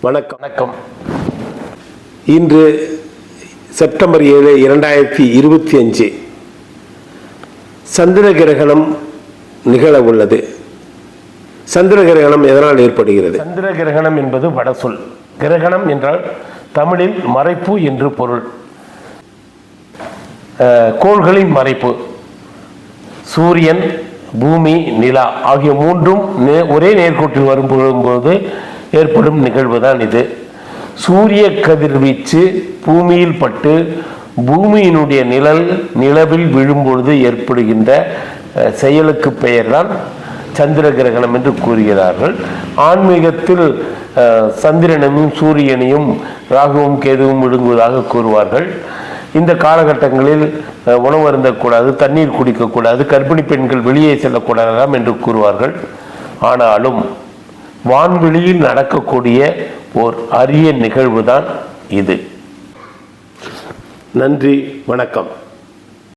வணக்கம். வணக்கம். இன்று செப்டம்பர் ஏழு இரண்டாயிரத்தி இருபத்தி அஞ்சு சந்திர கிரகணம் நிகழ உள்ளது. சந்திர கிரகணம் எதனால் ஏற்படுகிறது? சந்திர கிரகணம் என்பது வடசொல் கிரகணம் என்றால் தமிழில் மறைப்பு என்று பொருள். அஹ், கோள்களின் மறைப்பு. சூரியன் பூமி நிலா ஆகிய மூன்றும் நே- ஒரே நேர்கோட்டில் வரும்போது ஏற்படும் நிகழ்வு தான் இது. சூரிய கதிர்வீச்சு பூமியில் பட்டு பூமியினுடைய நிழல் நிலவில் விழும்பொழுது ஏற்படுகின்ற செயலுக்கு பெயர்தான் சந்திர கிரகணம் என்று கூறுகிறார்கள். ஆன்மீகத்தில் சந்திரனையும் சூரியனையும் ராகுவும் கேதுவும் விழுங்குவதாக கூறுவார்கள். இந்த காலகட்டங்களில் உணவு அருந்தக்கூடாது தண்ணீர் குடிக்கக்கூடாது கர்ப்பிணி பெண்கள் வெளியே செல்லக்கூடாதாம் என்று கூறுவார்கள். ஆனாலும் வான்வெளியில் நடக்கக்கூடிய ஓர் அரிய நிகழ்வுதான் இது. நன்றி வணக்கம்.